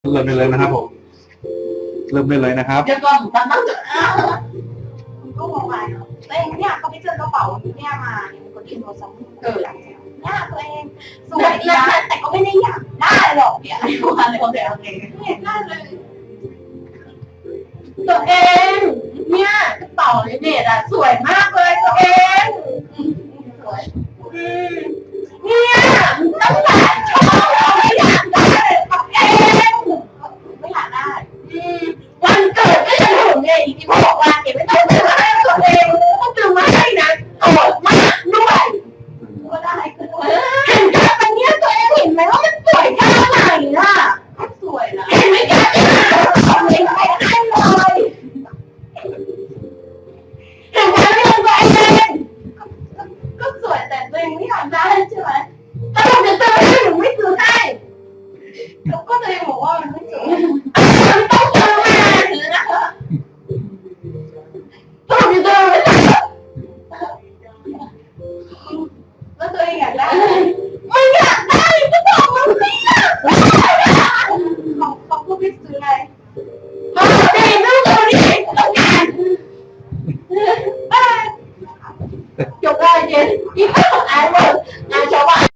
เริ่มได้เลยนะครับผม เริ่มได้เลยนะครับ เดี๋ยวก่อนตั้งตั้งจุดก็มองไปตัวเองเนี่ยเขาไปเจอกระเป๋าเนี่ยมาเนี่ยเป็นคนที่โทรศัพท์เกิดเนี่ยตัวเองสวยดีนะแต่ก็ไม่ได้อยากได้หรอกเนี่ยมาเลยโอเคโอเคไม่ยากได้เลยตัวเองเนี่ยกระเป๋าในเน็ตอะสวยมากเลยตัวเองสวยเนี่ยตั้งหลา ยที่เขบอกว่าเก็บไว้ต้องตื่ตัวเองก็ตื่นมาให้นะโกรมาด้วยก็ได้ก็ได้เห็นการแบบนี้ตัวเองเห็นไหมว่ามันสวยแค่ไหนล่ะสวยนะเห็นไหมแกทเองไอ้เลยเห็นการเรียนตัวเองก็สวยแต่ตัวเองไม่ทำได้ใช่ไหมแต่ผมจะเจอไม่หนูไม่ซื้อให้ก็เองบอกว่ามันไม่สวย ไมึงอยากได้ก็บอกมึงสิอะของของพวกพี่ซื้ออไรมาดิลูกตัวนี้ต้องการจบได้เย็นอีก